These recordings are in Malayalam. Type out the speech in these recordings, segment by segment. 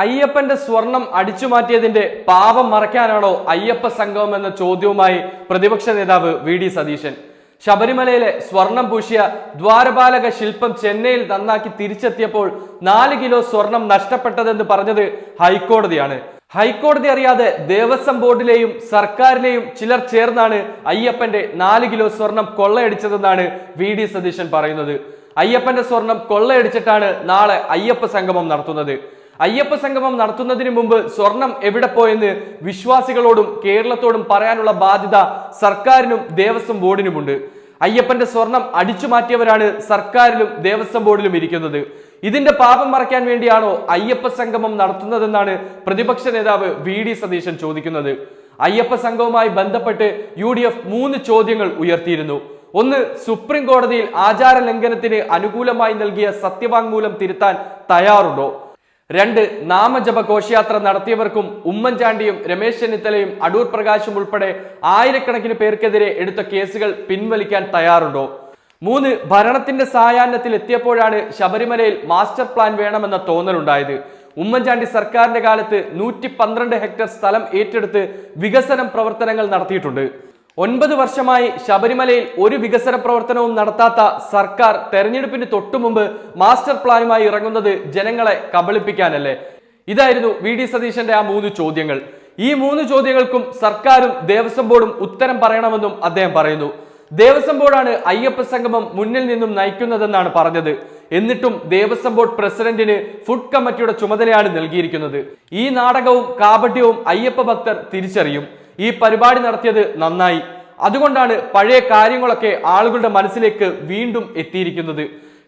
അയ്യപ്പന്റെ സ്വർണം അടിച്ചുമാറ്റിയതിന്റെ പാപം മറയ്ക്കാനാണോ അയ്യപ്പ സംഗമം എന്ന ചോദ്യവുമായി പ്രതിപക്ഷ നേതാവ് വി ഡി സതീശൻ. ശബരിമലയിലെ സ്വർണം പൂശിയ ദ്വാരപാലക ശില്പം ചെന്നൈയിൽ നന്നാക്കി തിരിച്ചെത്തിയപ്പോൾ നാല് കിലോ സ്വർണം നഷ്ടപ്പെട്ടതെന്ന് പറഞ്ഞത് ഹൈക്കോടതിയാണ്. ഹൈക്കോടതി അറിയാതെ ദേവസ്വം ബോർഡിലെയും സർക്കാരിലെയും ചിലർ ചേർന്നാണ് അയ്യപ്പന്റെ നാല് കിലോ സ്വർണം കൊള്ളയടിച്ചതെന്നാണ് വി ഡി സതീശൻ പറയുന്നത്. അയ്യപ്പന്റെ സ്വർണം കൊള്ളയടിച്ചിട്ടാണ് നാളെ അയ്യപ്പ സംഗമം നടത്തുന്നത്. അയ്യപ്പ സംഗമം നടത്തുന്നതിന് മുമ്പ് സ്വർണം എവിടെ പോയെന്ന് വിശ്വാസികളോടും കേരളത്തോടും പറയാനുള്ള ബാധ്യത സർക്കാരിനും ദേവസ്വം ബോർഡിനുമുണ്ട്. അയ്യപ്പന്റെ സ്വർണം അടിച്ചു മാറ്റിയവരാണ് സർക്കാരിലും ദേവസ്വം ബോർഡിലും ഇരിക്കുന്നത്. ഇതിന്റെ പാപം മറയ്ക്കാൻ വേണ്ടിയാണോ അയ്യപ്പ സംഗമം നടത്തുന്നതെന്നാണ് പ്രതിപക്ഷ നേതാവ് വി ഡി സതീശൻ ചോദിക്കുന്നത്. അയ്യപ്പ സംഘവുമായി ബന്ധപ്പെട്ട് യു ഡി എഫ് മൂന്ന് ചോദ്യങ്ങൾ ഉയർത്തിയിരുന്നു. ഒന്ന് സുപ്രീം കോടതിയിൽ ആചാര ലംഘനത്തിന് അനുകൂലമായി നൽകിയ സത്യവാങ്മൂലം തിരുത്താൻ തയ്യാറുണ്ടോ? രണ്ട് നാമജപ ഘോഷയാത്ര നടത്തിയവർക്കും ഉമ്മൻചാണ്ടിയും രമേശ് ചെന്നിത്തലയും അടൂർ പ്രകാശും ഉൾപ്പെടെ ആയിരക്കണക്കിന് പേർക്കെതിരെ എടുത്ത കേസുകൾ പിൻവലിക്കാൻ തയ്യാറുണ്ടോ? മൂന്ന് ഭരണത്തിന്റെ സായാഹ്നത്തിൽ എത്തിയപ്പോഴാണ് ശബരിമലയിൽ മാസ്റ്റർ പ്ലാൻ വേണമെന്ന തോന്നലുണ്ടായത്. ഉമ്മൻചാണ്ടി സർക്കാരിന്റെ കാലത്ത് നൂറ്റി ഹെക്ടർ സ്ഥലം ഏറ്റെടുത്ത് വികസനം പ്രവർത്തനങ്ങൾ നടത്തിയിട്ടുണ്ട്. ഒൻപത് വർഷമായി ശബരിമലയിൽ ഒരു വികസന പ്രവർത്തനവും നടത്താത്ത സർക്കാർ തെരഞ്ഞെടുപ്പിന് തൊട്ടുമുമ്പ് മാസ്റ്റർ പ്ലാനുമായി ഇറങ്ങുന്നത് ജനങ്ങളെ കബളിപ്പിക്കാനല്ലേ? ഇതായിരുന്നു വി ഡി സതീശന്റെ ആ മൂന്ന് ചോദ്യങ്ങൾ. ഈ മൂന്ന് ചോദ്യങ്ങൾക്കും സർക്കാരും ദേവസ്വം ബോർഡും ഉത്തരം പറയണമെന്നും അദ്ദേഹം പറയുന്നു. ദേവസ്വം ബോർഡാണ് അയ്യപ്പ സംഗമം മുന്നിൽ നിന്നും നയിക്കുന്നതെന്നാണ് പറഞ്ഞത്. എന്നിട്ടും ദേവസ്വം ബോർഡ് പ്രസിഡന്റിന് ഫുഡ് കമ്മിറ്റിയുടെ ചുമതലയാണ് നൽകിയിരിക്കുന്നത്. ഈ നാടകവും കാപട്യവും അയ്യപ്പ ഭക്തർ തിരിച്ചറിയും. ഈ പരിപാടി നടത്തിയത് നന്നായി. അതുകൊണ്ടാണ് പഴയ കാര്യങ്ങളൊക്കെ ആളുകളുടെ മനസ്സിലേക്ക് വീണ്ടും എത്തിയിരിക്കുന്നത്.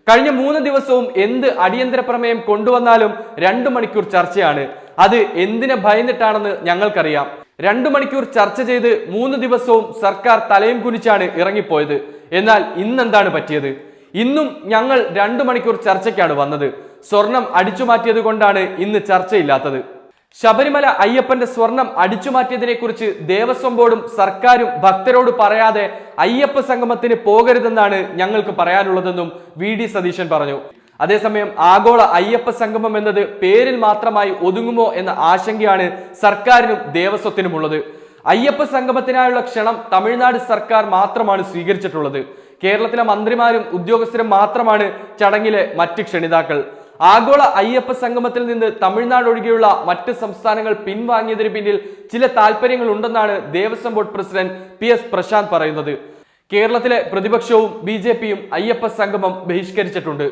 കഴിഞ്ഞ മൂന്ന് ദിവസവും എന്ത് അടിയന്തര പ്രമേയം കൊണ്ടുവന്നാലും രണ്ടു മണിക്കൂർ ചർച്ചയാണ്. അത് എന്തിനെ ഭയന്നിട്ടാണെന്ന് ഞങ്ങൾക്കറിയാം. രണ്ടു മണിക്കൂർ ചർച്ച ചെയ്ത് മൂന്ന് ദിവസവും സർക്കാർ തലയും കുനിച്ചാണ് ഇറങ്ങിപ്പോയത്. എന്നാൽ ഇന്നെന്താണ് പറ്റിയത്? ഇന്നും ഞങ്ങൾ രണ്ടു മണിക്കൂർ ചർച്ചയ്ക്കാണ് വന്നത്. സ്വർണം അടിച്ചു മാറ്റിയത് കൊണ്ടാണ് ഇന്ന് ചർച്ചയില്ലാത്തത്. ശബരിമല അയ്യപ്പന്റെ സ്വർണം അടിച്ചുമാറ്റിയതിനെ കുറിച്ച് ദേവസ്വം ബോർഡും സർക്കാരും ഭക്തരോട് പറയാതെ അയ്യപ്പ സംഗമത്തിന് പോകരുതെന്നാണ് ഞങ്ങൾക്ക് പറയാനുള്ളതെന്നും വി ഡി സതീശൻ പറഞ്ഞു. അതേസമയം ആഗോള അയ്യപ്പ സംഗമം എന്നത് പേരിൽ മാത്രമായി ഒതുങ്ങുമോ എന്ന ആശങ്കയാണ് സർക്കാരിനും ദേവസ്വത്തിനുമുള്ളത്. അയ്യപ്പ സംഗമത്തിനായുള്ള ക്ഷണം തമിഴ്നാട് സർക്കാർ മാത്രമാണ് സ്വീകരിച്ചിട്ടുള്ളത്. കേരളത്തിലെ മന്ത്രിമാരും ഉദ്യോഗസ്ഥരും മാത്രമാണ് ചടങ്ങിലെ മറ്റ് ക്ഷണിതാക്കൾ. ആഗോള അയ്യപ്പ സംഗമത്തിൽ നിന്ന് തമിഴ്നാട് ഒഴികെയുള്ള മറ്റ് സംസ്ഥാനങ്ങൾ പിൻവാങ്ങിയതിന് പിന്നിൽ ചില താല്പര്യങ്ങൾ ഉണ്ടെന്നാണ് Devaswom board president P S Prashanth പറയുന്നത്. കേരളത്തിലെ പ്രതിപക്ഷവും ബി അയ്യപ്പ സംഗമം ബഹിഷ്കരിച്ചിട്ടുണ്ട്.